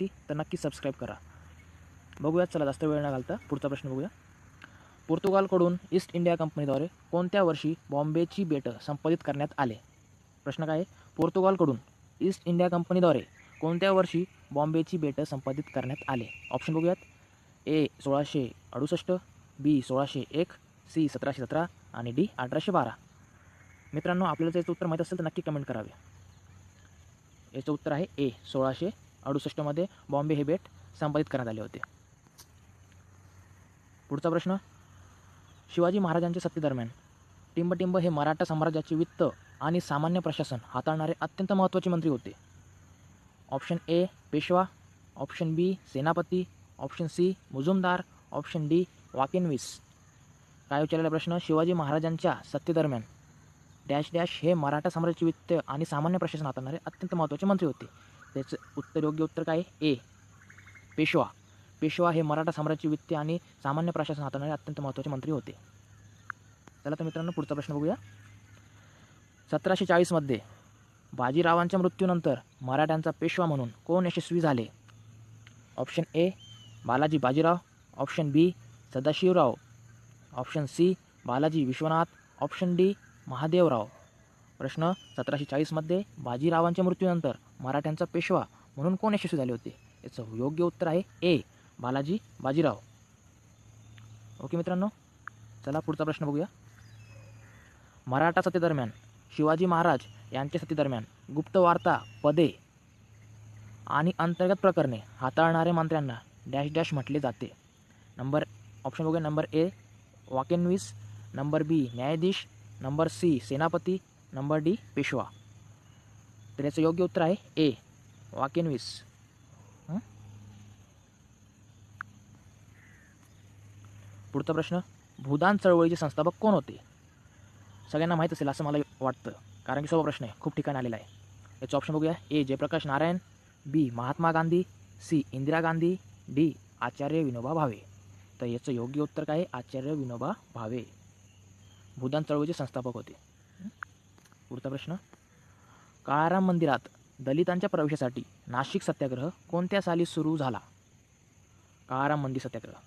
विनंती तर नक्की सबस्क्राईब करा. बघूया चला जास्त वेळ न घालता. पुढचा प्रश्न बघूया. पोर्तुगालकडून ईस्ट इंडिया कंपनीद्वारे कोणत्या वर्षी बॉम्बेची बेटं संपादित करण्यात आले? प्रश्न काय आहे? पोर्तुगालकडून ईस्ट इंडिया कंपनीद्वारे कोणत्या वर्षी बॉम्बेची बेटं संपादित करण्यात आले? ऑप्शन बघूयात. ए सोळाशे अडुसष्ट बी सोळाशे एक सी सतराशे सतरा आणि डी अठराशे बारा. मित्रांनो आपल्याला याचं उत्तर माहीत असेल तर नक्की कमेंट करावे. याचं उत्तर आहे ए सोळाशे अडुसष्टमध्ये बॉम्बे हे बेट संपादित करण्यात आले होते. पुढचा प्रश्न शिवाजी महाराजांच्या सत्तेदरम्यान टिंबटिंब हे मराठा साम्राज्याचे वित्त आणि सामान्य प्रशासन हाताळणारे अत्यंत महत्त्वाचे मंत्री होते. Option A Peshwa option B सेनापती ऑप्शन सी मुजुमदार ऑप्शन डी वाकेनवीस. काय विचारलेला प्रश्न शिवाजी महाराजांच्या सत्तेदरम्यान डॅश डॅश हे मराठा साम्राज्याचे वित्त आणि सामान्य प्रशासन हाताळणारे अत्यंत महत्त्वाचे मंत्री होते. त्याचं उत्तर योग्य उत्तर काय? ए. पेशवा. पेशवा हे मराठा साम्राज्य वित्त आणि सामान्य प्रशासन हाताळणारे अत्यंत महत्त्वाचे मंत्री होते. चला तर मित्रांनो पुढचा प्रश्न बघूया. सतराशे चाळीसमध्ये बाजीरावांच्या मृत्यूनंतर मराठ्यांचा पेशवा म्हणून कोण यशस्वी झाले? Option A Balaji Bajirao. Option B Sadashivrao. Option C Balaji Vishwanath. Option D Mahadevrao. प्रश्न सतराशे चाळीसमध्ये बाजीरावांच्या मृत्यूनंतर मराठ्यांचा पेशवा म्हणून कोण यशस्वी झाले होते? याचं योग्य उत्तर आहे ए. बालाजी बाजीराव. ओके मित्रांनो चला पुढचा प्रश्न बघूया. मराठा सत्तेदरम्यान शिवाजी महाराज यांच्या सत्तेदरम्यान गुप्त वार्ता पदे आणि अंतर्गत प्रकरणे हाताळणाऱ्या मंत्र्यांना डॅश डॅश म्हटले जाते. नंबर ऑप्शन बघूया. नंबर ए वाकेनवीस. नंबर बी न्यायाधीश. नंबर सी सेनापती. Number D Peshwa. तर याचं योग्य उत्तर आहे ए वाकेनवीस पुढचा प्रश्न भूदान चळवळीचे संस्थापक कोण होते? सगळ्यांना माहीत असेल असं मला वाटतं कारण की सोपा प्रश्न आहे खूप ठिकाणी आलेला आहे. याचं ऑप्शन बघूया. A Jayaprakash Narayan B Mahatma Gandhi C Indira Gandhi D Acharya Vinoba Bhave. तर याचं योग्य उत्तर काय आहे? आचार्य विनोबा भावे. भूदान चळवळीचे संस्थापक होते. पुढचा प्रश्न. काळाराम मंदिरात दलितांच्या प्रवेशासाठी नाशिक सत्याग्रह कोणत्या साली सुरू झाला? काळाराम मंदिर सत्याग्रह.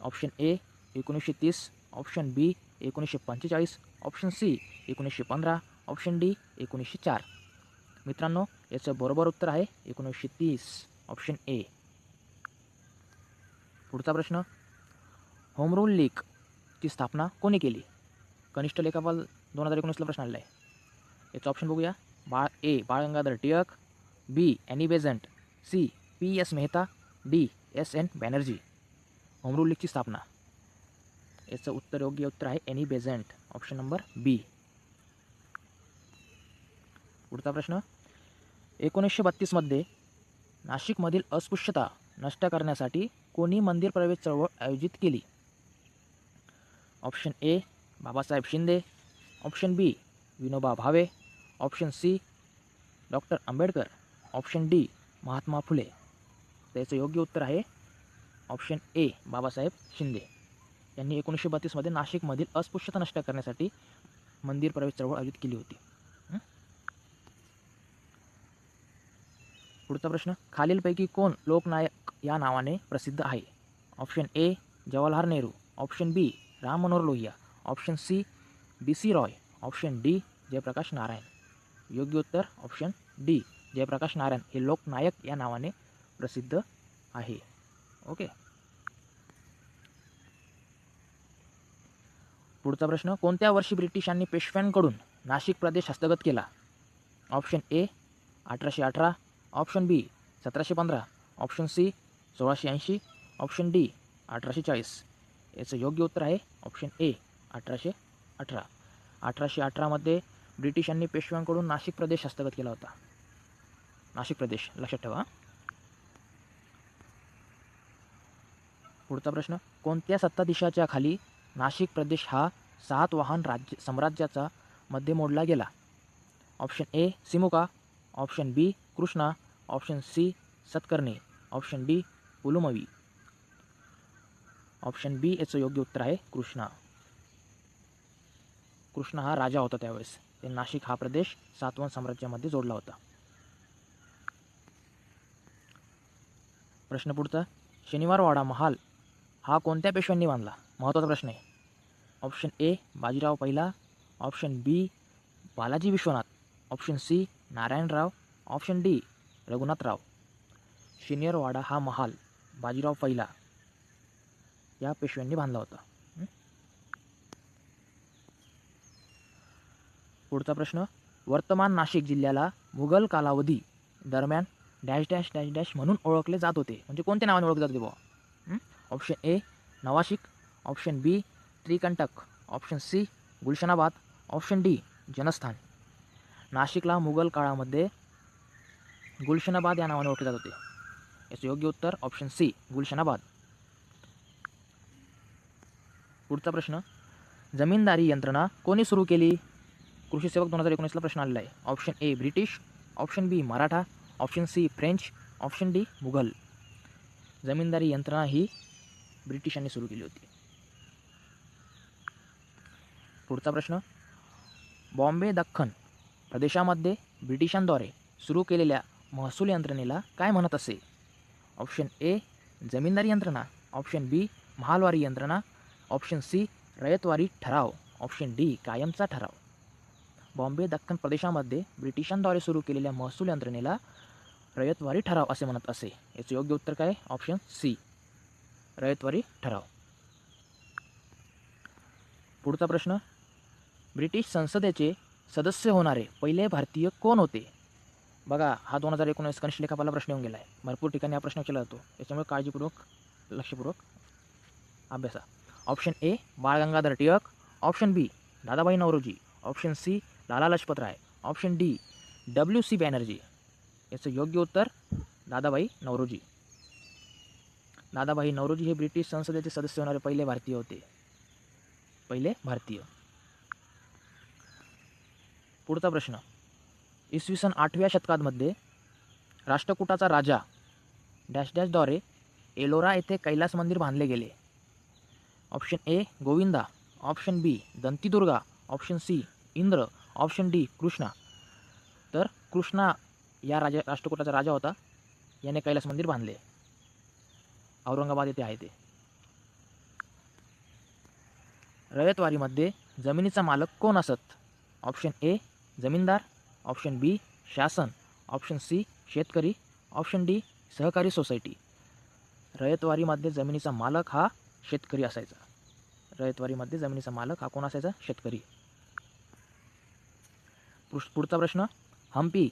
ऑप्शन ए एकोणीसशे तीस ऑप्शन बी एकोणीसशे पंचेचाळीस ऑप्शन सी एकोणीसशे पंधरा ऑप्शन डी एकोणीसशे चार. मित्रांनो याचं बरोबर उत्तर आहे एकोणीसशे तीस ऑप्शन ए पुढचा प्रश्न. होमरूल लीग ची स्थापना कोणी केली? कनिष्ठ लेखापाल दोन हजार एकोणीसला प्रश्न आलेला आहे. याचं ऑप्शन बघूया. Bal A Bal Gangadhar Tilak B Annie Besant C P S Mehta D S N Banerjee. Home rule लीगची स्थापना. याचं उत्तर योग्य उत्तर आहे Annie Besant option number B पुढचा प्रश्न. एकोणीसशे बत्तीसमध्ये नाशिकमधील अस्पृश्यता नष्ट करण्यासाठी कोणी मंदिर प्रवेश चळवळ आयोजित केली? Option A Babasaheb Shinde. Option B Vinoba Bhave. Option C doctor Ambedkar. Option D Mahatma Phule. त्याचं योग्य उत्तर आहे ऑप्शन ए बाबासाहेब शिंदे. यांनी एकोणीसशे बत्तीसमध्ये नाशिकमधील अस्पृश्यता नष्ट करण्यासाठी मंदिर प्रवेश चळवळ आयोजित केली होती. पुढचा प्रश्न खालीलपैकी कोण लोकनायक या नावाने प्रसिद्ध आहे? Option A Jawaharlal Nehru. Option B Ram Manohar Lohia. Option C B C Roy. Option D Jayaprakash Narayan. योग्य उत्तर ऑप्शन डी जयप्रकाश नारायण हे लोकनायक या नावाने प्रसिद्ध आहे. ओके पुढचा प्रश्न कोणत्या वर्षी ब्रिटिशांनी पेशव्यांकडून नाशिक प्रदेश हस्तगत केला? ऑप्शन ए अठराशे अठरा. ऑप्शन बी सतराशे पंधरा. ऑप्शन सी सोळाशे ऐंशी. ऑप्शन डी अठराशे चाळीस. याचं योग्य उत्तर आहे ऑप्शन ए अठराशे अठरा. अठराशे अठरामध्ये ब्रिटिशांनी पेशव्यांकडून नाशिक प्रदेश हस्तगत केला होता. नाशिक प्रदेश लक्षात ठेवा. पुढचा प्रश्न कोणत्या सत्ताधीशाच्या खाली नाशिक प्रदेश हा सातवाहन राज्य साम्राज्याचा मध्ये मोडला गेला? Option A Simuka. Option B Krishna. Option C Satakarni. Option D Pulumavi. Option B याचं योग्य उत्तर आहे कृष्णा. कृष्णा हा राजा होता त्यावेळेस. ते नाशिक हा प्रदेश सातवन साम्राज्यामध्ये जोडला होता. प्रश्न पुढचा शनिवारवाडा महाल हा कोणत्या पेशव्यांनी बांधला? महत्त्वाचा प्रश्न आहे. ऑप्शन ए बाजीराव पहिला. Option B Balaji Vishwanath. Option C Narayanrao. Option D Raghunathrao. Shaniwarwada हा महाल बाजीराव पहिला या पेशव्यांनी बांधला होता. पुढचा प्रश्न. वर्तमान नाशिक जिल्ह्याला मुघल कालावधी दरम्यान डॅश डॅश डॅश डॅश म्हणून ओळखले जात होते. म्हणजे कोणत्या नावाने ओळखले जात होते बुवा? Option A Navashik. Option B Trikantak. Option C Gulshanabad. Option D Janasthan. नाशिकला मुघल काळामध्ये गुलशनाबाद या नावाने ओळखले जात होते. याचं योग्य उत्तर ऑप्शन सी गुलशनाबाद. पुढचा प्रश्न. जमीनदारी यंत्रणा कोणी सुरू केली? कृषी सेवक दोन हजार एकोणीसला प्रश्न आलेला आहे. Option A British option B Maratha. Option C French option D Mughal. Zamindari यंत्रणा ही ब्रिटिशांनी सुरू केली होती. पुढचा प्रश्न. बॉम्बे दख्खन प्रदेशामध्ये ब्रिटिशांद्वारे सुरू केलेल्या महसूल यंत्रणेला काय म्हणत असे? ऑप्शन ए जमीनदारी यंत्रणा. ऑप्शन बी महालवारी यंत्रणा. ऑप्शन सी रयतवारी ठराव. ऑप्शन डी कायमचा ठराव. बॉम्बे दख्खन प्रदेशामध्ये ब्रिटिशांद्वारे सुरू केलेल्या महसूल यंत्रणेला रयतवारी ठराव असे म्हणत असे. याचं योग्य उत्तर काय? ऑप्शन सी रयतवारी ठराव. पुढचा प्रश्न. ब्रिटिश संसदेचे सदस्य होणारे पहिले भारतीय कोण होते? बघा हा दोन हजार एकोणीस कनिष्ठ लेखापाला प्रश्न येऊन गेला आहे भरपूर ठिकाणी हा प्रश्न विचारला जातो. याच्यामुळे काळजीपूर्वक लक्षपूर्वक अभ्यासा. Option A Bal Gangadhar Tilak. Option B Dadabhai Naoroji. Option C Lala Lajpat Rai option D W C Banerjee याचं योग्य उत्तर दादाबाई नवरोजी. दादाबाई नवरोजी हे ब्रिटिश संसदेचे सदस्य होणारे पहिले भारतीय होते. पहिले भारतीय. पुढचा प्रश्न. इसवी सन आठव्या शतकामध्ये राष्ट्रकूटाचा राजा डॅश डॅशद्वारे एलोरा येथे कैलास मंदिर बांधले गेले. Option A Govinda. Option B Dantidurga. Option C Indra. Option D Krishna. तर कृष्णा या राजा राष्ट्रकोटाचा राजा होता. याने कैलास मंदिर बांधले. औरंगाबाद येथे आहे ते. रयतवारीमध्ये जमिनीचा मालक कोण असत? ऑप्शन ए जमीनदार. ऑप्शन बी शासन. ऑप्शन सी शेतकरी. ऑप्शन डी सहकारी सोसायटी. रयतवारीमध्ये जमिनीचा मालक हा शेतकरी असायचा. रयतवारीमध्ये जमिनीचा मालक हा कोण असायचा? शेतकरी. पुढचा प्रश्न हम्पी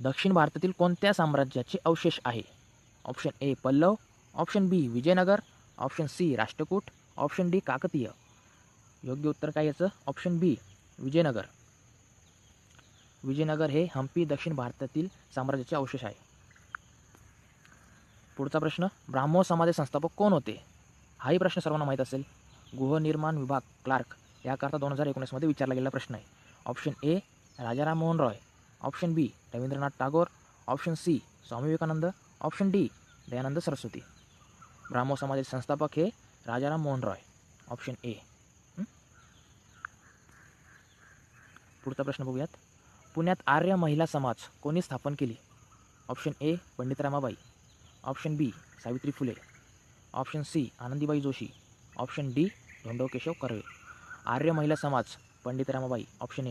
दक्षिण भारतातील कोणत्या साम्राज्याचे अवशेष आहे? Option A Pallava option B Vijayanagara option C Rashtrakuta option D Kakatiya. योग्य उत्तर काय याचं? Option B Vijayanagar. विजयनगर हे हम्पी दक्षिण भारतातील साम्राज्याचे अवशेष आहे. पुढचा प्रश्न ब्राह्मो समाज संस्थापक कोण होते? हाही प्रश्न सर्वांना माहीत असेल. गृहनिर्माण विभाग क्लार्क. याकरता दोन हजार एकोणीसमध्ये विचारला गेलेला प्रश्न आहे. Option A Rajaram Mohan Roy option B Rabindranath Tagore option C Swami Vivekananda option D Dayanand Saraswati Brahmo समाजाचे संस्थापक हे राजाराम मोहन रॉय ऑप्शन ए पुढचा प्रश्न बघूयात. पुण्यात आर्य महिला समाज कोणी स्थापन केली? Option A Pandit Ramabai. Option B Savitri Phule. Option C Anandibai Joshi. Option D Dhondo Keshav Karve. Arya Mahila Samaj Pandit Ramabai. Option A